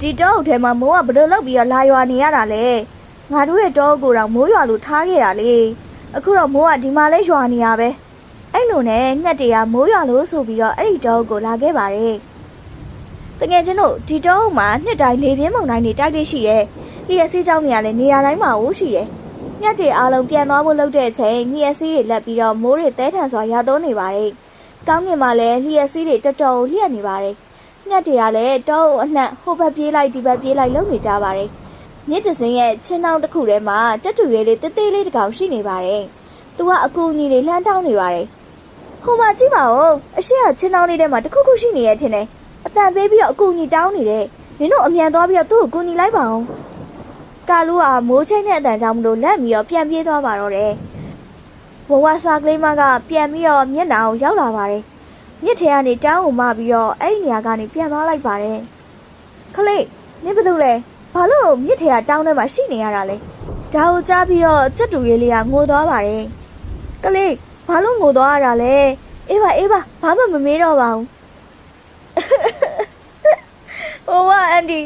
ဒီတောအုပ်ထဲမှာမိုးကဘယ်လိုလုပ်ပြီးတော့လာရွာနေရတာလဲငါတို့ရဲ့တောအုပ်ကိုတော့မိုးရွာလို့ထားခဲ့တာလေအခုတော့မိုးကဒီမှာလဲရွာနေရပဲအဲ့လိုနဲ့ငှက်တွေကမိုးရွာလို့ဆိုပြီးတော့အဲ့ဒီတောအုပ်ကိုလာခဲ့ပါတယ်တကယ်ချင်းတို့ဒီတောအုပ်မှာနှစ်တိုင်းလေပြင်းမုန်တိုင်းတွေတိုက်တွေရှိတယ်လျှက်စီးကြောင်းတွေကလည်းနေရာတိုင်းမှာဦးရှိတယ်ငှက်တွေအားလုံးပြန်သွားဖို့လုပ်တဲ့အချိန်လျှက်စီးတွေလက်ပြီးတော့မိုးတွေတဲထန်စွာရွာသွန်းနေပါတယ်ကောင်းကင်မှာလည်းလျှက်စီးတွေတော်တော်လျှက်နေပါတယ် ညက်တွေကလည်းတောအုပ်အနှံ့ဟိုဘက်ပြေးလိုက်ဒီဘက်ပြေးလိုက်လုံနေကြပါတယ်။မြစ်တစင်းရဲ့ချင်းနှောင်းတစ်ခုထဲမှာကြက်တူရွေးလေးတေးသေးလေးတစ်ကောင်ရှိနေပါတယ်။သူကအကူအညီတွေလှမ်းတောင်းနေပါတယ်။ဟိုမှာကြည့်ပါဦးအရှိကချင်းနှောင်းလေးထဲမှာတစ်ခုခုရှိနေရဲ့ထင်တယ်။အတန်ပေးပြီးတော့အကူအညီတောင်းနေတယ်။နင်တို့အမြန်သွားပြီးတော့သူ့ကိုကူညီလိုက်ပါဦး။ကာလူကမိုးချိတ်နဲ့အတန်ကြောင့်မလို့လက်ပြီးတော့ပြန်ပြေးသွားပါတော့တယ်။ဘဝစာကလေးမကပြန်ပြီးတော့မျက်နှာကိုရောက်လာပါတယ်။ မြစ်ထဲကနေတောင်းကိုမပြီးတော့အဲ့ဒီနေရာကနေပြန်သွားလိုက်ပါတယ်။ခလေးနင်ဘာလို့လဲ။ဘာလို့မြစ်ထဲကတောင်းထဲမှာရှိနေရတာလဲ။ဒါကိုကြားပြီးတော့စက်တူရေးလေးကငိုသွားပါတယ်။ကလေးဘာလို့ငိုသွားရတာလဲ။အေးပါအေးပါဘာမှမမေးတော့ပါဘူး။ဟိုကအန်ဒီ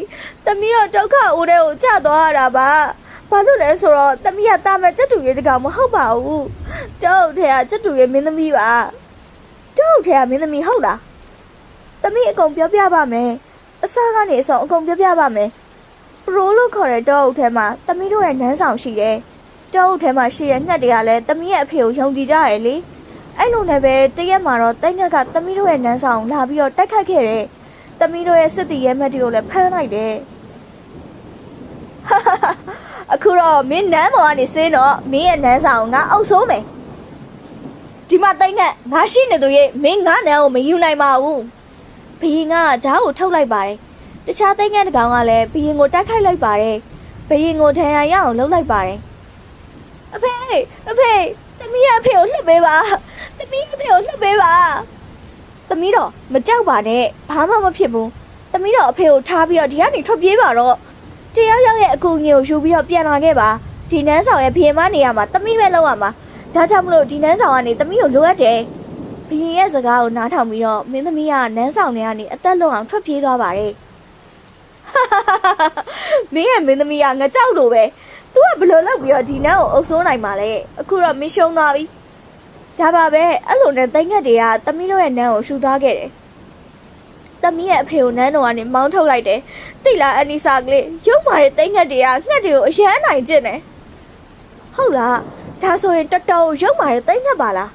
သမီးတော့ဒုက္ခအိုးတဲ့ကိုကြာသွားရတာပါ။ဘာလို့လဲဆိုတော့သမီးကတာမဲ့စက်တူရေးတကောင်မဟုတ်ပါဘူး။တောက်ထဲကစက်တူရေးမင်းသမီးပါ။ တောက်ထဲကမင်းသမီးဟုတ်လား။သမီးအကုန်ပြောပြပါမယ်။အစားကနေအဆုံးအကုန်ပြောပြပါမယ်။ပရိုလို့ခေါ်တဲ့တောအုပ်ထဲမှာသမီးတို့ရဲ့နန်းဆောင်ရှိတယ်။တောအုပ်ထဲမှာရှိတဲ့ငှက်တွေကလည်းသမီးရဲ့အဖေကိုယုံကြည်ကြရလေ။အဲ့လိုနဲ့ပဲတရက်မှာတော့တိတ်ငှက်ကသမီးတို့ရဲ့နန်းဆောင်လာပြီးတော့တိုက်ခိုက်ခဲ့တယ်။သမီးတို့ရဲ့စစ်တီရဲမက်တွေကိုလည်းဖမ်းလိုက်တယ်။အခုတော့မင်းနန်းပေါ်ကနေစင်းတော့မင်းရဲ့နန်းဆောင်ကိုငါအုပ်ဆိုးမယ်။ ဒီမှာတိတ်နဲ့ငါရှိနေသူရဲ့မင်းငါနန်းကိုမယူနိုင်ပါဘူးဘီရင်ကဂျားကိုထုတ်လိုက်ပါတယ်တခြားတိတ်ငန်းတစ်ကောင်ကလည်းဘီရင်ကိုတိုက်ခိုက်လိုက်ပါတယ်ဘီရင်ကိုဒဏ်ရာရအောင်လုပ်လိုက်ပါတယ်အဖေအဖေသမီးရဲ့အဖေကိုလှစ်ပေးပါသမီးရဲ့အဖေကိုလှစ်ပေးပါသမီးတော့မကြောက်ပါနဲ့ဘာမှမဖြစ်ဘူးသမီးတော့အဖေကိုထားပြီးတော့ဒီကနေထွက်ပြေးပါတော့တယောက်ယောက်ရဲ့အကူအညီကိုယူပြီးတော့ပြန်လာခဲ့ပါဒီနန်းဆောင်ရဲ့ဘီရင်မနေရမှာသမီးပဲလောက်ရမှာ ဒါကြောင့်မလို့ဒီနန်းဆောင်ကနေသမီးကိုလိုအပ်တယ်။ဘရင်ရဲ့စကားကိုနားထောင်ပြီးတော့မင်းသမီးကနန်းဆောင်ထဲကနေအသက်လုံးအောင်ထွက်ပြေးသွားပါတယ်။မင်းရဲ့မင်းသမီးကငကြောက်လို့ပဲ။ तू ကဘယ်လိုလုပ်ပြီးတော့ဒီနန်းကိုအုပ်စိုးနိုင်မှာလဲ။အခုတော့မင်းရှုံးသွားပြီ။ဒါပါပဲအဲ့လိုနဲ့တိုင်းငက်တွေကသမီးတို့ရဲ့နန်းကိုရှူသွားခဲ့တယ်။သမီးရဲ့အဖေကိုနန်းတော်ကနေမောင်းထုတ်လိုက်တယ်။တိတ်လားအန်နီစာကလေးရုပ်မာတဲ့တိုင်းငက်တွေကငှက်တွေကိုအရန်နိုင်ကျင့်တယ်။ဟုတ်လား ဒါဆိုရင်တော်တော်ရုပ်မာတဲ့တိတ်ငက်ပါလား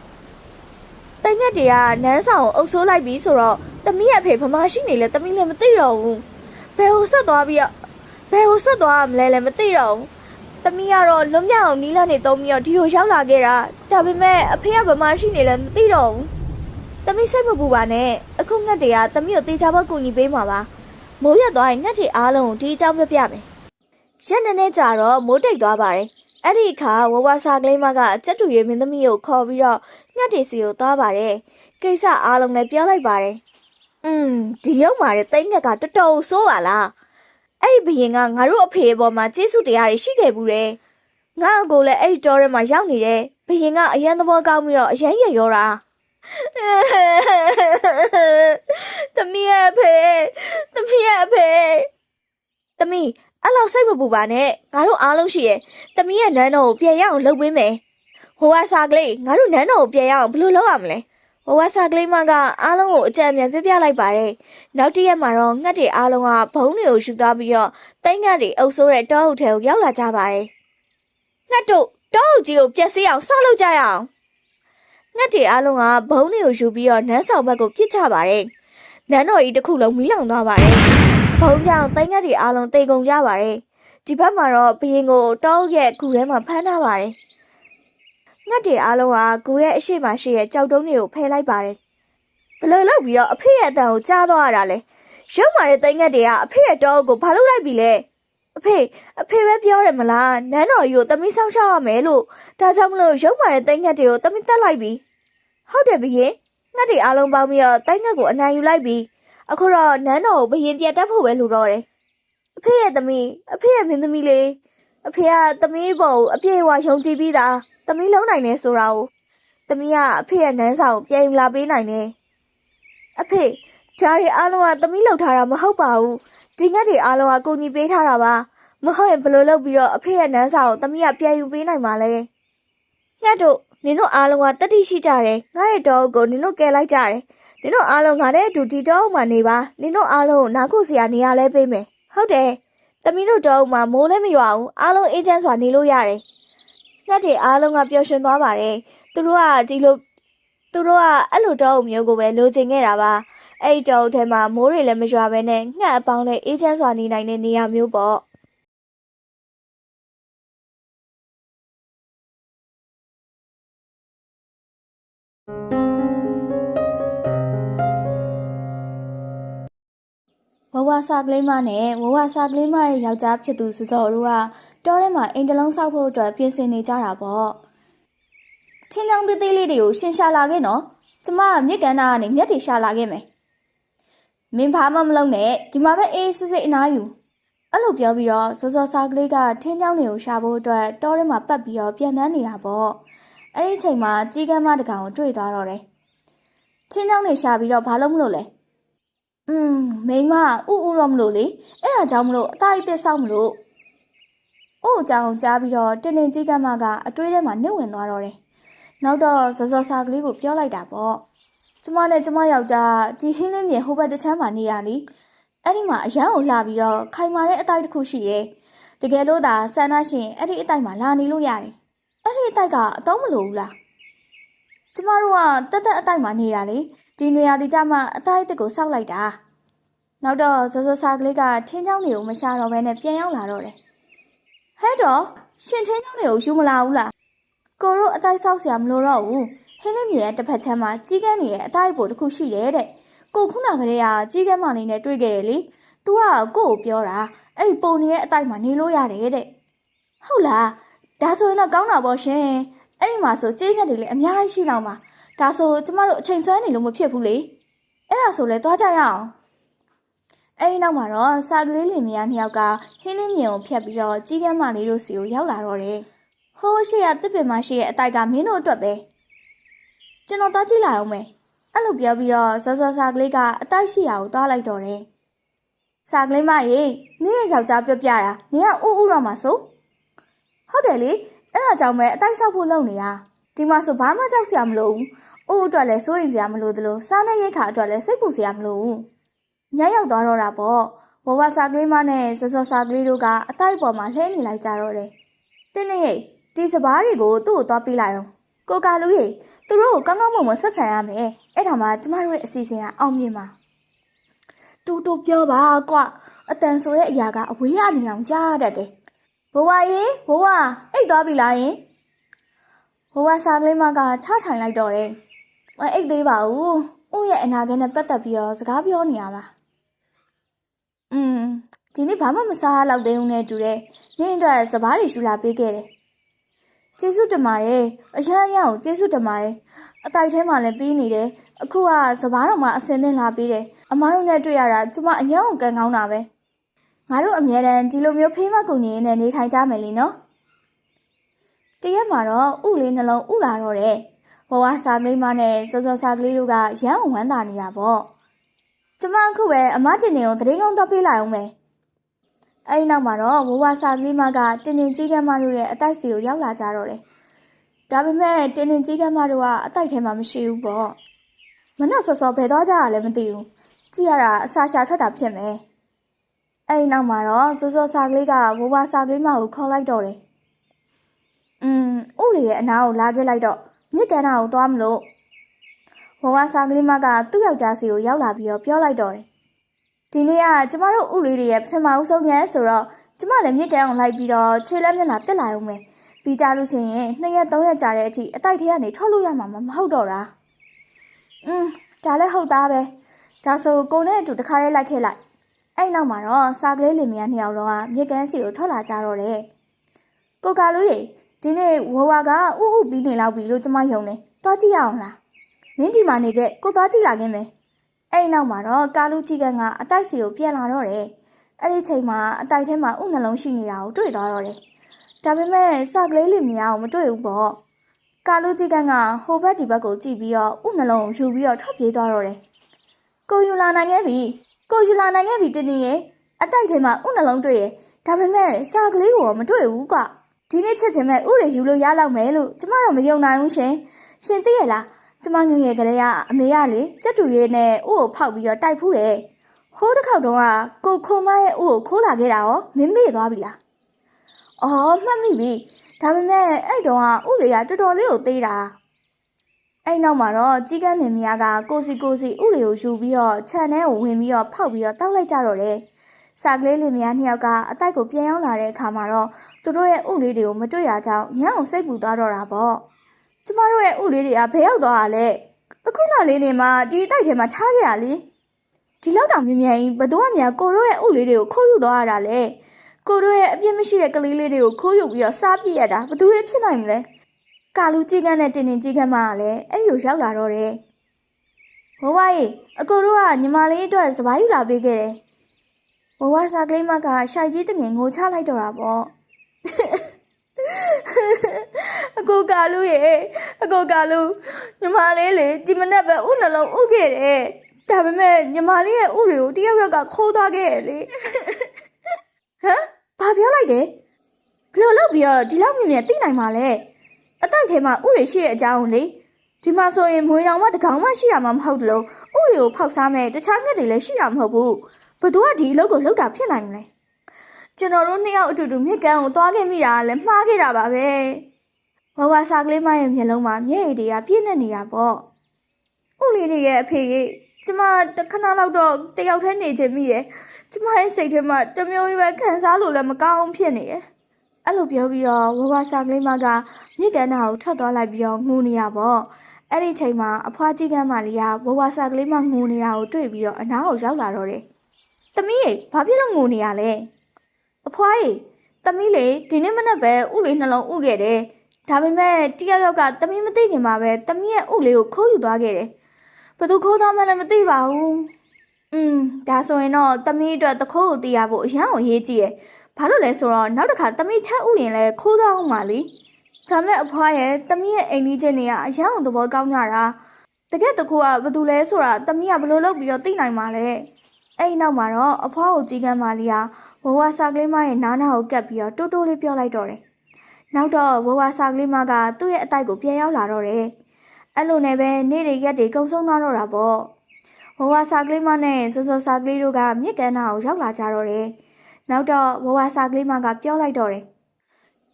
တိတ်ငက်တွေကနန်းဆောင်ကိုအုပ်ဆိုးလိုက်ပြီးဆိုတော့တမီးရဲ့အဖေဗမာရှိနေလဲတမီးလည်းမသိတော့ဘူးဘယ်ဟိုဆက်သွားပြီးတော့ဘယ်ဟိုဆက်သွားရမလဲလည်းမသိတော့ဘူးတမီးကတော့လွတ်မြောက်အောင်နီးလာနေသုံးပြီးတော့ဒီကိုရောက်လာခဲ့တာဒါပေမဲ့အဖေကဗမာရှိနေလဲမသိတော့ဘူးတမီးစိတ်မပူပါနဲ့အခုငက်တွေကတမီးကိုတေချာဘောက်ကူညီပေးမှာပါမိုးရက်သွားရင်ငက်တွေအားလုံးကိုဒီအကြောင်းပြပြမယ်ရက်နေနေကြတော့မိုးတိတ်သွားပါတယ် အဲ့ဒီအခါဝဝစာကလေးမကစက်တူရဲမင်းသမီးကိုခေါ်ပြီးတော့ညှက်တီစီကိုသွားပါတယ်။ကိစ္စအားလုံးလည်းပြောလိုက်ပါတယ်။อืมဒီရောက်มาတဲ့တိတ်ငက်ကတော်တော်ဆိုးပါလား။အဲ့ဒီဘရင်ကငါတို့အဖေအပေါ်မှာကျေးဇူးတရားတွေရှိခဲ့ဘူးတယ်။ငါအကိုလည်းအဲ့ဒီတောထဲမှာရောက်နေတယ်။ဘရင်ကအရန်သဘောကောင်းပြီးတော့အရန်ရရောတာ။သမီးရဲ့အဖေသမီးရဲ့အဖေသမီး အဲ့လောက်စိတ်မပူပါနဲ့ငါတို့အားလုံးရှိရဲ့တမီးရဲ့နန်းတော်ကိုပြန်ရအောင်လုပ်ပေးမယ်ဟိုဝါစာကလေးငါတို့နန်းတော်ကိုပြန်ရအောင်ဘယ်လိုလုပ်ရမလဲဟိုဝါစာကလေးမကအားလုံးကိုအကြံဉာဏ်ပြပြလိုက်ပါတယ်နောက်တစ်ရက်မှာတော့ငှက်တွေအားလုံးကဘုံတွေကိုယူသွားပြီးတော့တိတ်ငှက်တွေအုပ်ဆိုးတဲ့တောအုပ်ထဲကိုရောက်လာကြပါတယ်ငှက်တို့တောအုပ်ကြီးကိုပြက်စီးအောင်ဆောက်လုပ်ကြရအောင်ငှက်တွေအားလုံးကဘုံတွေကိုယူပြီးတော့နန်းဆောင်ဘက်ကိုပြစ်ချပါတယ်နန်းတော်ကြီးတစ်ခုလုံးမီးလောင်သွားပါတယ် ဘုံကြောင့်တိုင်းငတ်တွေအားလုံးတိတ်ကုန်ကြပါတယ်။ဒီဘက်မှာတော့ဘရင်ကိုတောအုပ်ရဲ့ဂူထဲမှာဖမ်းထားပါတယ်။ငတ်တွေအားလုံးကဂူရဲ့အရှိမရှိရဲ့ကြောက်တုံးတွေကိုဖယ်လိုက်ပါတယ်။ဘယ်လိုလုပ်ပြီးတော့အဖေရဲ့အတန်ကိုကြားသွားရတာလဲ။ရုပ်မာတဲ့တိုင်းငတ်တွေကအဖေရဲ့တောအုပ်ကိုဘာလုပ်လိုက်ပြီလဲ။အဖေအဖေပဲပြောတယ်မလားနန်းတော်ကြီးကိုတမီးဆောင်ရှောက်ရမယ်လို့ဒါကြောင့်မလို့ရုပ်မာတဲ့တိုင်းငတ်တွေကိုတမီးတက်လိုက်ပြီ။ဟုတ်တယ်ဘရင်ငတ်တွေအားလုံးပေါင်းပြီးတော့တိုင်းငတ်ကိုအနိုင်ယူလိုက်ပြီ။ အခုတော့နန်းတော်ကိုဘရင်ပြတ်တက်ဖို့ပဲလိုတော့တယ်။အဖေရဲ့သမီးအဖေရဲ့မင်းသမီးလေးအဖေကသမီးပေါ်ကိုအပြည့်အဝယုံကြည်ပြီးသားသမီးလုံးနိုင်နေဆိုတာကိုသမီးကအဖေရဲ့နန်းဆောင်ကိုပြန်ယူလာပေးနိုင်တယ်။အဖေဂျားရီအားလုံးကသမီးလှုပ်ထားတာမဟုတ်ပါဘူးဒီငှက်တွေအားလုံးကကိုကြီးပေးထားတာပါမဟုတ်ရင်ဘယ်လိုလုပ်ပြီးတော့အဖေရဲ့နန်းစာကိုသမီးကပြန်ယူပေးနိုင်မှာလဲငှက်တို့နင်တို့အားလုံးကတတိရှိကြတယ်ငါရဲ့တောအုပ်ကိုနင်တို့ကယ်လိုက်ကြတယ် နင်တို့အားလုံးငါနဲ့အတူဒီတောအုပ်မှာနေပါနင်တို့အားလုံးကိုနားခုစရာနေရာလဲပေးမယ်ဟုတ်တယ်သမီးတို့တောအုပ်မှာမိုးလည်းမရွာဘူးအားလုံးအေးချမ်းစွာနေလို့ရတယ်ငှက်တွေအားလုံးကပျော်ရွှင်သွားပါတယ်သူတို့ကဒီလိုသူတို့ကအဲ့လိုတောအုပ်မျိုးကိုပဲလိုချင်ခဲ့တာပါအဲ့ဒီတောအုပ်ထဲမှာမိုးတွေလည်းမရွာဘဲနဲ့ငှက်အပေါင်းလည်းအေးချမ်းစွာနေနိုင်တဲ့နေရာမျိုးပေါ့ ဝဝစာကလေးမနဲ့ဝဝစာကလေးမရဲ့ယောက်ျားဖြစ်သူစစောတို့ကတောထဲမှာအိမ်တလုံးဆောက်ဖို့အတွက်ပြင်ဆင်နေကြတာပေါ့ထင်းချောင်းသေးသေးလေးတွေကိုရှင်းရှာလာခဲ့နော်ကျမကမြစ်ကန်နာကနေမြက်တွေရှာလာခဲ့မယ်မင်းဘာမှမလုပ်နဲ့ဒီမှာပဲအေးစစ်စစ်အနားယူအဲ့လိုပြောပြီးတော့စောစောစာကလေးကထင်းချောင်းတွေကိုရှာဖို့အတွက်တောထဲမှာပတ်ပြီးတော့ပြန်တန်းနေတာပေါ့အဲ့ဒီအချိန်မှာကြီးကမ်းမတစ်ကောင်ကိုတွေ့သွားတော့တယ်ထင်းချောင်းတွေရှာပြီးတော့ဘာလို့မလုပ်လဲ อืมမိန်းမဥဥတော့မလို့လေအဲ့ဒါကြောင့်မလို့အသားအစ်စ်ဆောက်မလို့အို့အကြောင်းကြားပြီးတော့တင်းတင်းကြီးကမကအတွေးထဲမှာနှိမ့်ဝင်သွားတော့တယ်နောက်တော့ဇော်ဇော်စာကလေးကိုပြောလိုက်တာပေါ့ကျမနဲ့ကျမယောက်ျားဒီဟင်းလင်းမြေဟိုဘက်တစ်ချမ်းမှာနေရလीအဲ့ဒီမှာအရန်ကိုလှပြီးတော့ခိုင်မာတဲ့အတိုက်တစ်ခုရှိတယ်တကယ်လို့သာဆန္ဒရှင်အဲ့ဒီအတိုက်မှာလာနေလို့ရတယ်အဲ့ဒီအတိုက်ကအတော့မလို့ဘူးလားကျမတို့ကတက်တက်အတိုက်မှာနေတာလေ ဒီနေရာဒီကြမှာအသားအစ်စ်ကိုစောက်လိုက်တာနောက်တော့ဇောဇောစာကလေးကထင်းချောင်းတွေကိုမရှာတော့ဘဲနဲ့ပြန်ရောက်လာတော့တယ်ဟဲ့တော့ရှင်ထင်းချောင်းတွေကိုယူမလာဘူးလားကိုတို့အတိုက်ဆောက်ဆရာမလိုတော့ဘူးဟင်းလေးမြေရဲ့တစ်ဖက်ချမ်းမှာကြီးကန်းနေရဲ့အတိုက်ပိုတစ်ခုရှိတယ်တဲ့ကိုခုနကလေးကကြီးကန်းမနေနဲ့တွေ့ခဲ့တယ်လေ तू ကကို့ကိုပြောတာအဲ့ဒီပုံနေရဲ့အတိုက်မှာနေလို့ရတယ်တဲ့ဟုတ်လားဒါဆိုရင်တော့ကောင်းတာပေါ့ရှင်အဲ့ဒီမှာဆိုကြီးကန်းတွေလည်းအများကြီးရှိတော့မှာ ဒါဆိုကျမတို့အချိန်ဆွဲနေလို့မဖြစ်ဘူးလေအဲ့ဒါဆိုလဲသွားကြရအောင်အဲ့ဒီနောက်မှာတော့စာကလေးလင်မယားနှစ်ယောက်ကဟင်းလင်းမြင်ကိုဖြတ်ပြီးတော့ကြီးကမ်းမလေးတို့စီကိုရောက်လာတော့တယ်ဟိုးရှိရတစ်ပင်မရှိရဲ့အတိုက်ကမင်းတို့အတွက်ပဲကျွန်တော်သွားကြည့်လာအောင်မယ်အဲ့လိုပြောပြီးတော့စောစောစာကလေးကအတိုက်ရှိရာကိုသွားလိုက်တော့တယ်စာကလေးမရေနင်းရဲ့ယောက်ျားပြောပြတာနင်ကဥဥတော့မှာဆိုဟုတ်တယ်လေအဲ့ဒါကြောင့်ပဲအတိုက်ဆောက်ဖို့လုပ်နေတာ ဒီမှာဆိုဘာမှကြောက်စရာမလိုဘူး။အိုးအတွက်လည်းစိုးရိမ်စရာမလိုသလိုစားနေရိတ်ခါအတွက်လည်းစိတ်ပူစရာမလိုဘူး။ညရောက်သွားတော့တာပေါ့။ဘဝစာကလေးမနဲ့စောစောစာကလေးတို့ကအတိုက်ပေါ်မှာလှဲနေလိုက်ကြတော့တယ်။တင်းနေရိတ်ဒီစပားတွေကိုသူ့ကိုသွားပေးလိုက်အောင်။ကိုကာလူရိတ်သူတို့ကိုကောင်းကောင်းမွန်မွန်ဆက်ဆံရမယ်။အဲ့ဒါမှကျမတို့ရဲ့အစီအစဉ်ကအောင်မြင်မှာ။တူတူပြောပါကွာအတန်ဆိုတဲ့အရာကအဝေးရနေအောင်ကြားတတ်တယ်။ဘဝရေဘဝအိတ်သွားပြီလားယင်။ ဘဝစာကလေးမကထထိုင်လိုက်တော့တယ်။မအိတ်သေးပါဘူး။ဦးရဲ့အနာဂတ်နဲ့ပတ်သက်ပြီးတော့စကားပြောနေရတာ။อืมဒီနေ့ဘာမှမစားရတော့သေးဘူးနဲ့တူတယ်။နင်းအတွက်စပားတွေရှူလာပေးခဲ့တယ်။ကျေးဇူးတင်ပါတယ်။အရန်အရန်ကိုကျေးဇူးတင်ပါတယ်။အတိုက်ထဲမှာလည်းပြီးနေတယ်။အခုကစပားတော်မှာအစင်းသင်းလာပေးတယ်။အမားတို့နဲ့တွေ့ရတာကျမအရန်ကိုကန်ကောင်းတာပဲ။ငါတို့အမြဲတမ်းဒီလိုမျိုးဖေးမကူညီနေနေထိုင်ကြမယ်လीနော်။ တရက်မှာတော့ဥလေးနှလုံးဥလာတော့တယ်ဘဝစာကလေးမနဲ့စောစောစာကလေးတို့ကရမ်းဝမ်းသာနေတာပေါ့ကျမအခုပဲအမတင်နေကိုတရင်ကောင်းတော့ပေးလိုက်အောင်မယ်အဲဒီနောက်မှာတော့ဘဝစာကလေးမကတင်တင်ကြီးကမ်းမတို့ရဲ့အတိုက်စီကိုရောက်လာကြတော့တယ်ဒါပေမဲ့တင်တင်ကြီးကမ်းမတို့ကအတိုက်ထဲမှာမရှိဘူးပေါ့မနှက်စောစောဘယ်သွားကြရလဲမသိဘူးကြည့်ရတာအစာရှာထွက်တာဖြစ်မယ်အဲဒီနောက်မှာတော့စောစောစာကလေးကဘဝစာကလေးမကိုခေါ်လိုက်တော့တယ်อื ဦးတွေရဲ့အနားကိုလာခဲ့လိုက်တော့မြစ်ကန္နာကိုသွားမလို့ဝဝစာကလေးမကသူ့ယောက်ျားစီကိုရောက်လာပြီးတော့ပြောလိုက်တော့တယ်ဒီနေ့ကကျမတို့ဦးလေးတွေရဲ့ပထမဦးဆုံးညဆိုတော့ကျမလည်းမြစ်ကန်းအောင်လိုက်ပြီးတော့ခြေလက်မျက်နှာတက်လာအောင်ပဲပြီးကြလို့ရှိရင်နှစ်ရက်သုံးရက်ကြာတဲ့အထိအတိုက်ထဲကနေထွက်လို့ရမှာမဟုတ်တော့တာอืมဒါလည်းဟုတ်သားပဲဒါဆိုကိုနဲ့အတူတခါလေးလိုက်ခဲ့လိုက်အဲ့နောက်မှာတော့စာကလေးလင်မယားနှစ်ယောက်တော့မြစ်ကန်းစီကိုထွက်လာကြတော့တယ်ကိုကာလူကြီး ဒီနေ့ဝဝကဥဥပြီးနေလောက်ပြီလို့ကျမယုံတယ်။သွားကြည့်ရအောင်လား။မင်းဒီမှာနေခဲ့ကိုသွားကြည့်လာခင်မယ်။အဲ့ဒီနောက်မှာတော့ကာလူကြီးကန်ကအတိုက်စီကိုပြန်လာတော့တယ်။အဲ့ဒီချိန်မှာအတိုက်ထဲမှာဥနှလုံးရှိနေတာကိုတွေ့သွားတော့တယ်။ဒါပေမဲ့စကလေးလေးမယားကိုမတွေ့ဘူးပေါ့။ကာလူကြီးကန်ကဟိုဘက်ဒီဘက်ကိုကြည့်ပြီးတော့ဥနှလုံးကိုယူပြီးတော့ထွက်ပြေးသွားတော့တယ်။ကိုယူလာနိုင်ခဲ့ပြီ။ကိုယူလာနိုင်ခဲ့ပြီတင်းတင်းရဲ့အတိုက်ထဲမှာဥနှလုံးတွေ့ရဲ့ဒါပေမဲ့စာကလေးကိုတော့မတွေ့ဘူးကွ ဒီနေ့ချက်ချင်းမဲ့ဥတွေယူလို့ရလောက်မယ်လို့ကျမတော့မယုံနိုင်ဘူးရှင်ရှင်သိရလားကျမငယ်ငယ်ကလေးကအမေကလေကြက်တူရေးနဲ့ဥကိုဖောက်ပြီးတော့တိုက်ဖူးတယ်ဟိုးတစ်ခေါက်တုန်းကကိုခိုမရဲ့ဥကိုခိုးလာခဲ့တာရောမင်းမေ့သွားပြီလားအော်မှတ်မိပြီဒါပေမဲ့အဲ့တုန်းကဥလေးကတော်တော်လေးကိုသေးတာအဲ့နောက်မှာတော့ကြီးကန်းလင်မယားကကိုစီကိုစီဥတွေကိုယူပြီးတော့ခြံထဲကိုဝင်ပြီးတော့ဖောက်ပြီးတော့တောက်လိုက်ကြတော့တယ်။ စာကလေးလင်မယားနှစ်ယောက်ကအတိုက်ကိုပြန်ရောက်လာတဲ့အခါမှာတော့သူတို့ရဲ့ဥလေးတွေကိုမတွေ့ရကြောင်းရန်အောင်စိတ်ပူသွားတော့တာပေါ့။ကျမတို့ရဲ့ဥလေးတွေကဘယ်ရောက်သွားတာလဲ။အခုနောက်လေးနေမှာဒီအတိုက်ထဲမှာထားခဲ့ရလေ။ဒီလောက်တောင်မြင်မြန်ကြီးဘသူကများကိုတို့ရဲ့ဥလေးတွေကိုခိုးယူသွားရတာလဲ။ကိုတို့ရဲ့အပြစ်မရှိတဲ့ကလေးလေးတွေကိုခိုးယူပြီးတော့စားပြစ်ရတာဘသူတွေဖြစ်နိုင်မလဲ။ကာလူကြီးကန်းနဲ့တင်တင်ကြီးကန်းမကလည်းအဲ့ဒီကိုရောက်လာတော့တယ်။ဘဝကြီးအကိုတို့ကညီမလေးအတွက်စပားယူလာပေးခဲ့တယ်။ ဘဝစာကလေးမကရှိုက်ကြီးတငယ်ငိုချလိုက်တော့တာပေါ့။အကိုကာလူရဲ့အကိုကာလူညီမလေးလေဒီမနေ့ပဲဥနှလုံးဥခဲ့တယ်။ဒါပေမဲ့ညီမလေးရဲ့ဥတွေကိုတယောက်ယောက်ကခိုးသွားခဲ့ရလေ။ဟမ်ဘာပြောလိုက်တယ်။ဘယ်လိုလုပ်ပြီးတော့ဒီလောက်မြင်မြင်သိနိုင်မှာလဲ။အတိုက်ထဲမှာဥတွေရှိတဲ့အကြောင်းကိုလေဒီမှာဆိုရင်မွေတောင်မှတကောင်မှရှိရမှာမဟုတ်တလို့ဥတွေကိုဖောက်စားမဲ့တခြားငှက်တွေလည်းရှိရမှာမဟုတ်ဘူး ဘသူကဒီအလုပ်ကိုလုပ်တာဖြစ်နိုင်မလဲကျွန်တော်တို့နှစ်ယောက်အတူတူမြစ်ကမ်းကိုသွားခဲ့မိတာကလည်းမှားခဲ့တာပါပဲဘဝစာကလေးမရဲ့မျက်လုံးမှာမျက်ရည်တွေကပြည့်နေနေတာပေါ့ဥလေးတွေရဲ့အဖေကြီးကျမတခဏလောက်တော့တယောက်တည်းနေချင်မိတယ်ကျမရဲ့စိတ်ထဲမှာတစ်မျိုးကြီးပဲခံစားလို့လည်းမကောင်းဖြစ်နေတယ်အဲ့လိုပြောပြီးတော့ဝဝစာကလေးမကမြစ်ကမ်းနာကိုထွက်သွားလိုက်ပြီးတော့ငိုနေတာပေါ့အဲ့ဒီချိန်မှာအဖွားကြီးကန်းမလေးကဘဝစာကလေးမငိုနေတာကိုတွေ့ပြီးတော့အနားကိုရောက်လာတော့တယ်။ သမီးရေဘာဖြစ်လို့ငိုနေရလဲ။အဖွားရေသမီးလေဒီနေ့မနက်ပဲဥလေးနှလုံးဥခဲ့တယ်။ဒါပေမဲ့တယောက်ယောက်ကသမီးမသိခင်မှာပဲသမီးရဲ့ဥလေးကိုခိုးယူသွားခဲ့တယ်။ဘယ်သူခိုးသွားမှလည်းမသိပါဘူး။อืมဒါဆိုရင်တော့သမီးအတွက်တခိုးကိုသိရဖို့အရန်ကိုရေးကြည့်ရဲ့။ဘာလို့လဲဆိုတော့နောက်တစ်ခါသမီးချက်ဥရင်လဲခိုးသွားအောင်ပါလေ။ဒါမဲ့အဖွားရဲ့တမီးရဲ့အိမ်ကြီးချင်းတွေကအရန်အောင်သဘောကောင်းကြတာတကယ်တကူကဘာတူလဲဆိုတာတမီးကဘယ်လိုလုပ်ပြီးတော့သိနိုင်မှာလဲ အဲ့ဒီနောက်မှာတော့အဖွားကိုကြီးကန်းမာလေးကဘဝစာကလေးမရဲ့နားနာကိုကပ်ပြီးတော့တိုးတိုးလေးပြောလိုက်တော့တယ်နောက်တော့ဘဝစာကလေးမကသူ့ရဲ့အတိုက်ကိုပြန်ရောက်လာတော့တယ်အဲ့လိုနဲ့ပဲနေ့တွေရက်တွေကုံဆုံးသွားတော့တာပေါ့ဘဝစာကလေးမနဲ့စောစောစာကလေးတို့ကမြစ်ကမ်းနာကိုရောက်လာကြတော့တယ်နောက်တော့ဘဝစာကလေးမကပြောလိုက်တော့တယ်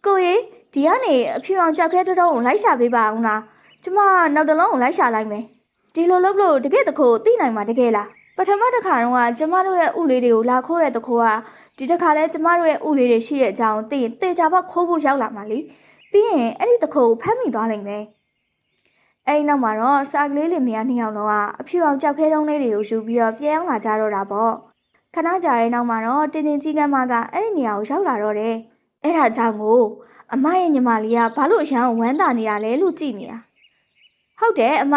ကိုကြီးဒီကနေအဖြူအောင်ကြောက်ခဲတုံးတုံးကိုလိုက်ရှာပေးပါအောင်လားကျမနောက်တစ်လုံးကိုလိုက်ရှာလိုက်မယ်ဒီလိုလုပ်လို့တကယ်တခိုးသိနိုင်မှာတကယ်လား ပထမတစ်ခါတော့ကကျမတို့ရဲ့ဥလေးတွေကိုလာခိုးတဲ့တခိုးကဒီတစ်ခါလဲကျမတို့ရဲ့ဥလေးတွေရှိတဲ့အကြောင်းသိရင်တေချာပေါက်ခိုးဖို့ရောက်လာမှာလေပြီးရင်အဲ့ဒီတခိုးကိုဖမ်းမိသွားနိုင်မယ်အဲ့ဒီနောက်မှာတော့စာကလေးလင်မယားနှစ်ယောက်လုံးကအဖြူအောင်ကြောက်ခဲတုံးလေးတွေကိုယူပြီးတော့ပြန်ရောက်လာကြတော့တာပေါ့ခဏကြာတဲ့နောက်မှာတော့တင်းတင်းကြီးကန်းမကအဲ့ဒီနေရာကိုရောက်လာတော့တယ်အဲ့ဒါကြောင့်ကိုအမရဲ့ညီမလေးကဘာလို့အရန်ဝမ်းသာနေတာလဲလို့ကြည့်နေတာဟုတ်တယ်အမ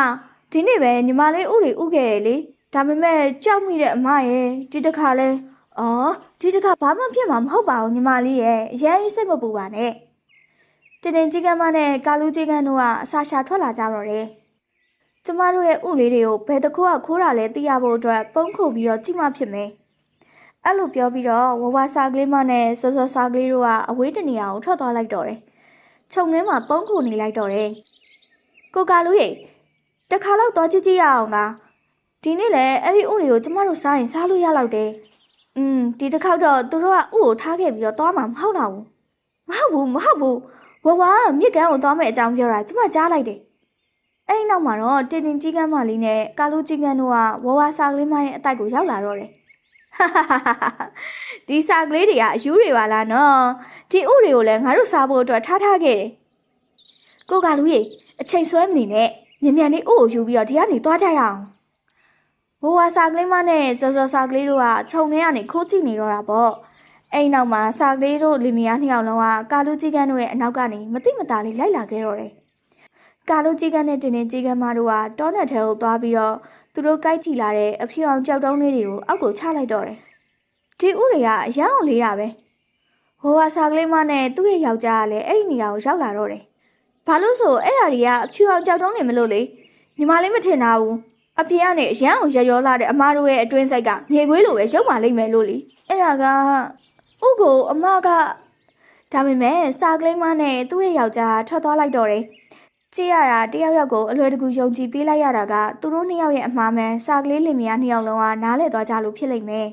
ဒီနေ့ပဲညီမလေးဥတွေဥခဲ့ရလေ ဒါပေမဲ့ကြောက်မိတဲ့အမရဲ့ဒီတစ်ခါလဲအော်ဒီတစ်ခါဘာမှဖြစ်မှာမဟုတ်ပါဘူးညီမလေးရဲ့အရင်စိတ်မပူပါနဲ့တင်တင်ကြီးကမ်းမနဲ့ကာလူကြီးကမ်းတို့ကအစာရှာထွက်လာကြတော့တယ်ကျမတို့ရဲ့ဥလေးတွေကိုဘယ်တစ်ခုကခိုးတာလဲသိရဖို့အတွက်ပုံခုပြီးတော့ကြည့်မှဖြစ်မယ်အဲ့လိုပြောပြီးတော့ဝဝစာကလေးမနဲ့စောစောစာကလေးတို့ကအဝေးတနေရာကိုထွက်သွားလိုက်တော့တယ်ခြုံငင်းမှာပုံခုနေလိုက်တော့တယ်။ကိုကာလူရေတခါတော့သွားကြည့်ကြည့်ရအောင်လား။ ဒီနေ့လေအဲ့ဒီဥတွေကိုကျမတို့စားရင်စားလို့ရတော့တယ်။อืมဒီတစ်ခေါက်တော့သူတို့ကဥကိုထားခဲ့ပြီးတော့သွားမှာမဟုတ်တော့ဘူး။မဟုတ်ဘူးမဟုတ်ဘူး။ဝဝကမြစ်ကမ်းကိုသွားမယ့်အကြောင်းပြောတာကျမကြားလိုက်တယ်။အဲ့ဒီနောက်မှာတော့တင်တင်ကြီးကမ်းမလေးနဲ့ကာလူကြီးကမ်းတို့ကဝဝစားကလေးမရဲ့အတိုက်ကိုရောက်လာတော့တယ်။ဟာဟာဟာဟာဒီစားကလေးတွေကအယူတွေပါလားနော်။ဒီဥတွေကိုလည်းငါတို့စားဖို့အတွက်ထားထားခဲ့တယ်။ကိုကလူကြီးအချိန်ဆွဲမနေနဲ့မြန်မြန်လေးအို့ကိုယူပြီးတော့ဒီကနေသွားကြရအောင် ဘိုးဝါစာကလေးမနဲ့စောစောစာကလေးတို့ကခြုံထဲကနေခိုးကြည့်နေတော့တာပေါ့အဲ့ဒီနောက်မှာစာကလေးတို့လင်မယားနှစ်ယောက်လုံးကကာလူကြီးကန်းတို့ရဲ့အနောက်ကနေမတိမတာလေးလိုက်လာခဲ့တော့တယ်ကာလူကြီးကန်းနဲ့တင်တင်ကြီးကန်းမတို့ကတောနဲ့ထဲကိုသွားပြီးတော့သူတို့ကြိုက်ချီလာတဲ့အဖြူအောင်ကြောက်တုံးလေးတွေကိုအောက်ကိုချလိုက်တော့တယ်ဒီဥတွေကအရန်အောင်လေးတာပဲဘိုးဝါစာကလေးမနဲ့သူ့ရဲ့ယောက်ျားကလည်းအဲ့ဒီနေရာကိုရောက်လာတော့တယ်ဘာလို့ဆိုအဲ့ဓာတွေကအဖြူအောင်ကြောက်တုံးနေမလို့လေညီမလေးမထင်တာဘူး အဖေကနေအရန်အောင်ရရောလာတဲ့အမားတို့ရဲ့အတွင်းစိတ်ကမြေခွေးလိုပဲရုပ်မာလိမ့်မယ်လို့လေအဲဒါကဥကိုအမကဒါပေမဲ့စာကလေးမနဲ့သူ့ရဲ့ယောက်ျားထွက်သွားလိုက်တော့တယ်ကြည့်ရတာတယောက်ယောက်ကိုအလွယ်တကူယုံကြည်ပေးလိုက်ရတာကသူတို့နှစ်ယောက်ရဲ့အမှားမှန်စာကလေးလင်မယားနှစ်ယောက်လုံးကနားလည်သွားကြလို့ဖြစ်လိမ့်မယ်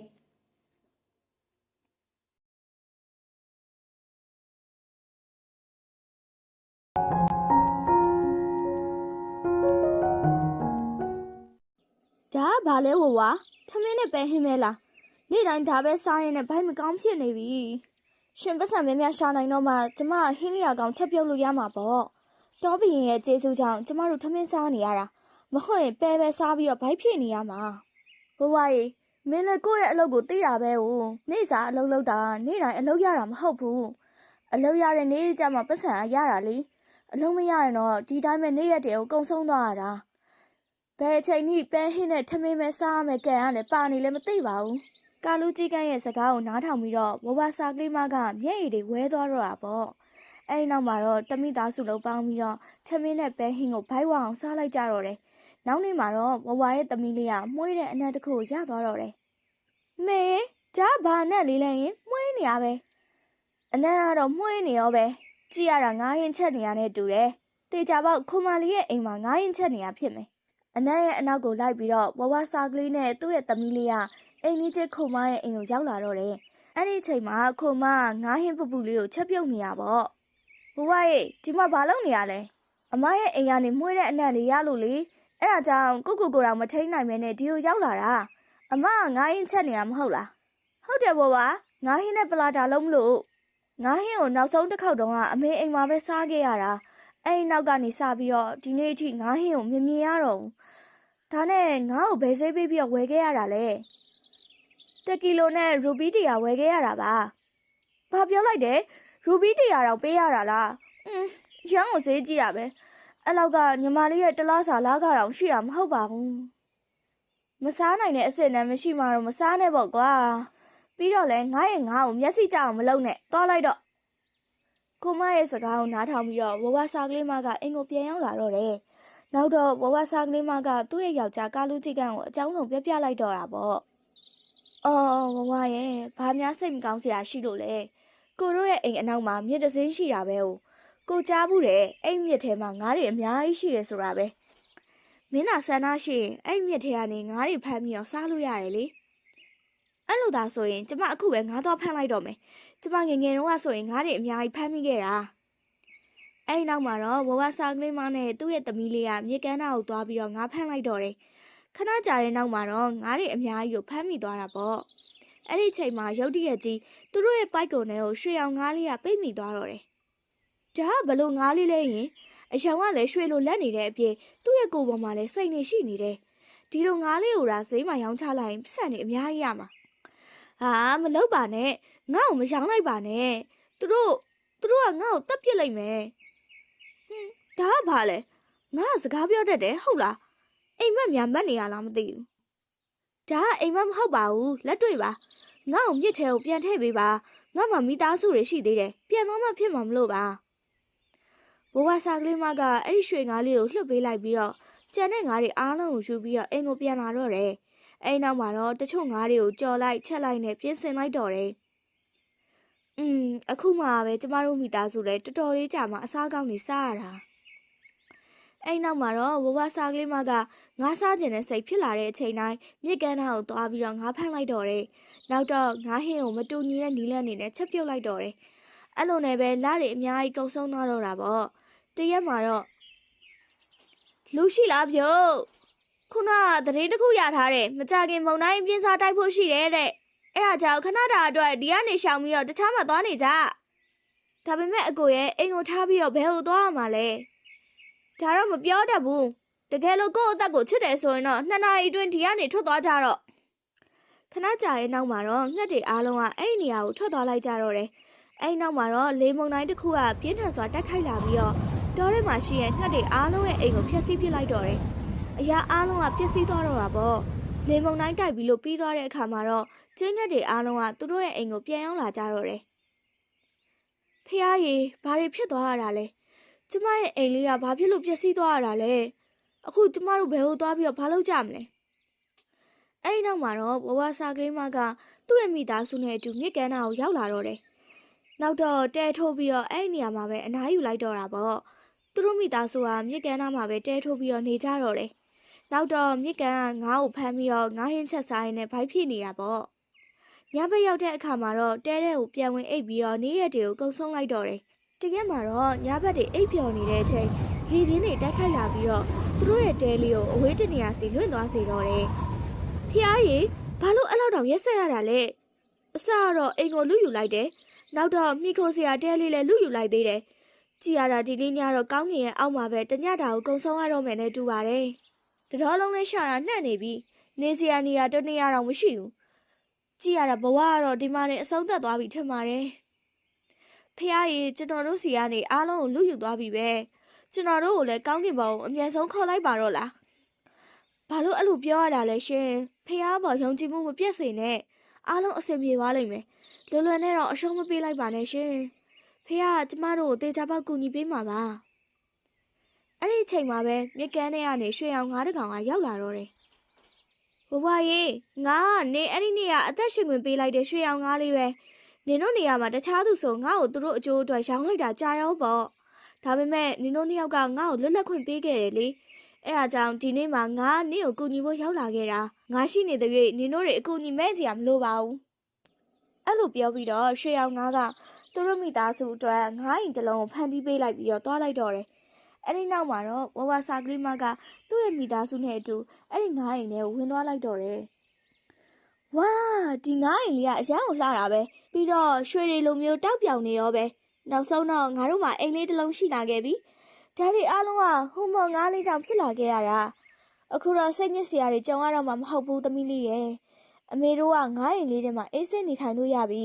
ဒါကဘာလဲဝဝထမင်းနဲ့ပဲဟင်းမဲလားနေ့တိုင်းဒါပဲစားရင်နဲ့ဘိုက်မကောင်းဖြစ်နေပြီရှင်ပတ်စံများများရှာနိုင်တော့မှကျမဟင်းလျာကောင်ချက်ပြုတ်လို့ရမှာပေါ့တောဘီရင်ရဲ့ကျေးဇူးကြောင့်ကျမတို့ထမင်းစားနေရတာမဟုတ်ရင်ပဲပဲစားပြီးတော့ဘိုက်ဖြစ်နေရမှာဝဝရေမင်းလည်းကိုယ့်ရဲ့အလုပ်ကိုသိတာပဲဟိုနေ့စားအလုပ်လုပ်တာနေ့တိုင်းအလုပ်ရတာမဟုတ်ဘူးအလုပ်ရတဲ့နေ့ကြမှာပတ်စံအရတာလေအလုပ်မရရင်တော့ဒီတိုင်းပဲနေ့ရက်တည်းကိုကုံဆုံးသွားရတာ ဘယ်အချိန်ထိပဲဟင်းနဲ့ထမင်းပဲစားရမယ်ကဲရလဲပါနေလည်းမသိပါဘူးကာလူကြီးကန်းရဲ့စကားကိုနားထောင်ပြီးတော့ဝဝစာကလေးမကမျက်ရည်တွေဝဲသွားတော့တာပေါ့အဲဒီနောက်မှာတော့တမိသားစုလုံးပေါင်းပြီးတော့ထမင်းနဲ့ပဲဟင်းကိုဘိုက်ဝအောင်စားလိုက်ကြတော့တယ်နောက်နေ့မှာတော့ဝဝရဲ့သမီးလေးကမှုေးတဲ့အနက်တစ်ခုကိုရသွားတော့တယ်မေဒါဘာနဲ့လေးလဲရင်မှုေးနေရပဲအနက်ကတော့မှုေးနေရောပဲကြည့်ရတာငားရင်ချက်နေရတဲ့တူတယ်တေချာပေါက်ခွန်မာလီရဲ့အိမ်မှာငားရင်ချက်နေရဖြစ်မယ် အနက်ရဲ့အနောက်ကိုလိုက်ပြီးတော့ဝဝစာကလေးနဲ့သူ့ရဲ့သမီးလေးကအိမ်ကြီးချစ်ခုံမရဲ့အိမ်ကိုရောက်လာတော့တယ်။အဲ့ဒီအချိန်မှာခုံမကငားဟင်းပပူလေးကိုချက်ပြုတ်နေရပေါ့။ဝဝရဲ့ဒီမှာဘာလုပ်နေရလဲ။အမရဲ့အိမ်ကနေမှုေးတဲ့အနက်လေးရလို့လေ။အဲ့ဒါကြောင့်ကိုကိုကိုတော်မထိန်နိုင်မဲနဲ့ဒီကိုရောက်လာတာ။အမကငားဟင်းချက်နေရမဟုတ်လား။ဟုတ်တယ်ဘဝငားဟင်းနဲ့ပလာတာလုံးမလို့ငားဟင်းကိုနောက်ဆုံးတစ်ခေါက်တုန်းကအမေအိမ်မှာပဲစားခဲ့ရတာ။အဲ့ဒီနောက်ကနေစပြီးတော့ဒီနေ့အထိငားဟင်းကိုမမြင်ရတော့ဘူး။ ဒါနဲ့ငါ့ကိုဘယ်စိတ်ပေးပြီးတော့ဝယ်ခဲ့ရတာလဲတစ်ကီလိုနဲ့ရူပီတရာဝယ်ခဲ့ရတာပါဘာပြောလိုက်တယ်ရူပီတရာတော့ပေးရတာလားอืมရန်ကိုဈေးကြည့်ရပဲအဲ့လောက်ကညီမလေးရဲ့တလားစာလားကတော့ရှိတာမဟုတ်ပါဘူးမစားနိုင်တဲ့အစ်စ်နဲ့မရှိမှတော့မစားနဲ့ပေါ့ကွာပြီးတော့လဲငါ့ရဲ့ငါ့ကိုမျက်စိကြအောင်မလုပ်နဲ့သွားလိုက်တော့ကိုမရဲ့စကားကိုနားထောင်ပြီးတော့ဝဝစာကလေးမကအင်ကိုပြန်ရောက်လာတော့တယ် နောက်တော့ဝဝစားကလေးမကသူ့ရဲ့ယောက်ျားကာလူကြီးကန်ကိုအကြောင်းဆုံးပြပြလိုက်တော့တာပေါ့။အော်ဝဝရဲ့ဘာများစိတ်မကောင်းစရာရှိလို့လဲ။ကိုတို့ရဲ့အိမ်အနောက်မှာမြစ်တစ်စင်းရှိတာပဲ哦။ကိုကြားဘူးတယ်အဲ့မြစ်ထဲမှာငါးတွေအများကြီးရှိတယ်ဆိုတာပဲ။မင်းသာဆန္ဒရှိရင်အဲ့မြစ်ထဲကနေငါးတွေဖမ်းပြီးတော့စားလို့ရတယ်လေ။အဲ့လိုသာဆိုရင်ကျမအခုပဲငါးတော့ဖမ်းလိုက်တော့မယ်။ကျမငယ်ငယ်တုန်းကဆိုရင်ငါးတွေအများကြီးဖမ်းမိခဲ့တာ။ အဲ့ဒီနောက်မှာတော့ဝဝစာကလေးမနဲ့သူ့ရဲ့သမီးလေးကမြေကမ်းသားကိုသွားပြီးတော့ငါးဖမ်းလိုက်တော့တယ်။ခဏကြာတဲ့နောက်မှာတော့ငါးတွေအများကြီးကိုဖမ်းမိသွားတာပေါ့။အဲ့ဒီချိန်မှာရုတ်တရက်ကြီးသူတို့ရဲ့ပိုက်ကုံထဲကိုရွှေအောင်ငါးလေးကပိတ်မိသွားတော့တယ်။ဒါကဘလို့ငါးလေးလဲရင်အချောင်ကလည်းရွှေလိုလက်နေတဲ့အပြင်သူ့ရဲ့ကိုယ်ပေါ်မှာလည်းစိတ်နေရှိနေတယ်။ဒီလိုငါးလေးကိုဒါဈေးမှာရောင်းချလိုက်ရင်ပတ်စံနေအများကြီးရမှာ။ဟာမလုပ်ပါနဲ့။ငါ့ကိုမရောင်းလိုက်ပါနဲ့။သူတို့သူတို့ကငါ့ကိုတပ်ပစ်လိုက်မယ်။ ဒါကဘာလဲငါကစကားပြောတတ်တယ်ဟုတ်လားအိမ်မက်များမက်နေရလားမသိဘူးဒါကအိမ်မက်မဟုတ်ပါဘူးလက်တွေ့ပါငါ့ကိုမြစ်ထဲကိုပြန်ထည့်ပေးပါငါမှမိသားစုတွေရှိသေးတယ်ပြန်သွားမှဖြစ်မှာမလို့ပါဘဝစာကလေးမကအဲ့ဒီရွှေငါးလေးကိုလှုပ်ပေးလိုက်ပြီးတော့ကြံတဲ့ငါးတွေအားလုံးကိုယူပြီးတော့အိမ်ကိုပြန်လာတော့တယ်အဲ့နောက်မှာတော့တချို့ငါးတွေကိုကြော်လိုက်ချက်လိုက်နဲ့ပြင်ဆင်လိုက်တော့တယ်อืมအခုမှပဲကျမတို့မိသားစုလည်းတော်တော်လေးကြာမှအစားကောင်းနေစားရတာ အဲ့နောက်မှာတော့ဝဝစားကလေးမကငါးစားကျင်တဲ့စိတ်ဖြစ်လာတဲ့အချိန်တိုင်းမြစ်ကမ်းနားကိုသွားပြီးတော့ငါးဖမ်းလိုက်တော့တယ်။နောက်တော့ငါးဟင်းကိုမတူညီတဲ့နီလန်းနေနဲ့ချက်ပြုတ်လိုက်တော့တယ်။အဲ့လိုနဲ့ပဲလားတွေအများကြီးကုံဆုံးသွားတော့တာပေါ့။တရက်မှာတော့လူရှိလားပြုတ်ခုနကသတင်းတစ်ခုရထားတယ်မကြခင်မုံတိုင်းပြင်းစားတိုက်ဖို့ရှိတယ်တဲ့။အဲ့ဒါကြောင့်ခဏတာအတွက်ဒီကနေရှောင်ပြီးတော့တခြားမှာသွားနေကြ။ဒါပေမဲ့အကိုရဲ့အိမ်ကိုထားပြီးတော့ဘယ်ကိုသွားရမှာလဲ။ ဒါတော့မပြောတတ်ဘူးတကယ်လို့ကိုယ့်အသက်ကိုချစ်တယ်ဆိုရင်တော့နှစ်နာရီအတွင်းဒီကနေထွက်သွားကြတော့ခဏကြာရဲ့နောက်မှာတော့ငှက်တွေအားလုံးကအဲ့ဒီနေရာကိုထွက်သွားလိုက်ကြတော့တယ်အဲ့ဒီနောက်မှာတော့လေမုန်တိုင်းတစ်ခုကပြင်းထန်စွာတက်ခိုက်လာပြီးတော့တောထဲမှာရှိတဲ့ငှက်တွေအားလုံးရဲ့အိမ်ကိုဖျက်ဆီးပစ်လိုက်တော့တယ်အရာအားလုံးကပျက်စီးသွားတော့တာပေါ့လေမုန်တိုင်းတိုက်ပြီးလို့ပြီးသွားတဲ့အခါမှာတော့ကျင်းငှက်တွေအားလုံးကသူတို့ရဲ့အိမ်ကိုပြန်ရောက်လာကြတော့တယ်ဖះရေဘာတွေဖြစ်သွားရတာလဲ ကျမရဲ့အိမ်လေးကဘာဖြစ်လို့ပျက်စီးသွားရတာလဲအခုကျမတို့ဘယ်ကိုသွားပြီးတော့ဘာလုပ်ကြမလဲအဲဒီနောက်မှာတော့ဘဝစာကလေးမကသူ့ရဲ့မိသားစုနဲ့အတူမြစ်ကမ်းနားကိုရောက်လာတော့တယ်။နောက်တော့တဲထိုးပြီးတော့အဲ့ဒီနေရာမှာပဲအနားယူလိုက်တော့တာပေါ့။သူတို့မိသားစုကမြစ်ကမ်းနားမှာပဲတဲထိုးပြီးတော့နေကြတော့တယ်။နောက်တော့မြစ်ကမ်းကငါးကိုဖမ်းပြီးတော့ငါးဟင်းချက်စားရင်းနဲ့ဗိုက်ဖြစ်နေတာပေါ့။ညဘက်ရောက်တဲ့အခါမှာတော့တဲတဲ့ကိုပြန်ဝင်အိပ်ပြီးတော့နေ့ရက်တွေကိုကုံဆုံးလိုက်တော့တယ်။ တကယ်မှာတော့ညဘက်တွေအိပ်ပျော်နေတဲ့အချိန်ရေပြင်းတွေတိုက်ခိုက်လာပြီးတော့သူတို့ရဲ့တဲလေးကိုအဝေးတနေရာစီလွင့်သွားစေတော့တယ်။ဖျားရီဘာလို့အဲ့လောက်တောင်ရက်ဆက်ရတာလဲအစကတော့အိမ်ကိုလူယူလိုက်တယ်နောက်တော့မိခိုဆရာတဲလေးလည်းလူယူလိုက်သေးတယ်ကြည်ရတာဒီလေးညတော့ကောင်းငင်ရဲ့အောက်မှာပဲတညတာကိုကုံဆုံးရတော့မယ်နဲ့တူပါတယ်တတော်လုံးလေးရှာတာနှံ့နေပြီနေစရာနေရာတစ်နေရာတော့မရှိဘူးကြည်ရတာဘဝကတော့ဒီမှာနေအဆုံးသက်သွားပြီထင်ပါတယ် ဖျားရီကျွန်တော်တို့စီကနေအားလုံးကိုလူယူသွားပြီပဲကျွန်တော်တို့ကိုလည်းကောင်းကင်ဘုံအမြန်ဆုံးခေါ်လိုက်ပါတော့လားဘာလို့အဲ့လိုပြောရတာလဲရှင်ဖះပေါ်ယုံကြည်မှုမပြတ်စေနဲ့အားလုံးအဆင်ပြေသွားလိမ့်မယ်လွယ်လွယ်နဲ့တော့အရှုံးမပေးလိုက်ပါနဲ့ရှင်ဖះကကျမတို့ကိုတေချာပေါက်ကူညီပေးမှာပါအဲ့ဒီအချိန်မှာပဲမြစ်ကမ်းထဲကနေရွှေအောင်ငါးတကောင်ကရောက်လာတော့တယ်ဘဘရေငါကနေအဲ့ဒီနေရာအသက်ရှင်ခွင့်ပေးလိုက်တဲ့ရွှေအောင်ငါးလေးပဲ နင်တို့နေရာမှာတခြားသူဆိုငါ့ကိုသူတို့အကျိုးအတွက်ရောင်းလိုက်တာကြာရောပေါ့ဒါပေမဲ့နင်တို့နှစ်ယောက်ကငါ့ကိုလွတ်လပ်ခွင့်ပေးခဲ့တယ်လေအဲ့ဒါကြောင့်ဒီနေ့မှာငါနင့်ကိုကူညီဖို့ရောက်လာခဲ့တာငါရှိနေတဲ့၍နင်တို့တွေအကူညီမဲ့စရာမလိုပါဘူးအဲ့လိုပြောပြီးတော့ရွှေရောင်ငါကသူတို့မိသားစုအတွက်ငါးအိမ်တစ်လုံးကိုဖန်တီးပေးလိုက်ပြီးတော့တွားလိုက်တော့တယ်အဲ့ဒီနောက်မှာတော့ဝဝစာကလေးမကသူ့ရဲ့မိသားစုနဲ့အတူအဲ့ဒီငါးအိမ်ထဲကိုဝင်သွားလိုက်တော့တယ် ဝါဒီငါးအိမ်လေးကအရန်ကိုလှတာပဲပြီးတော့ရွှေတွေလိုမျိုးတောက်ပြောင်နေရောပဲနောက်ဆုံးတော့ငါတို့မှာအိမ်လေးတစ်လုံးရှိလာခဲ့ပြီဒါတွေအားလုံးကဟိုမော်ငါးလေးကြောင့်ဖြစ်လာခဲ့ရတာအခုတော့စိတ်ညစ်စရာတွေကြုံရတော့မှမဟုတ်ဘူးသမီးလေးရဲ့အမေတို့ကငားရင်လေးထဲမှာအေးစိနေထိုင်လို့ရပြီ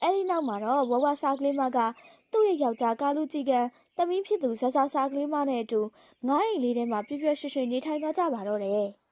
အဲ့ဒီနောက်မှာတော့ဝဝစားကလေးမကသူ့ရဲ့ယောက်ျားကာလူကြီးကသမီးဖြစ်သူဆဆာစားကလေးမနဲ့အတူငားရင်လေးထဲမှာပြည့်ပြည့်ရွှင်ရွှင်နေထိုင်သွားကြပါတော့တယ်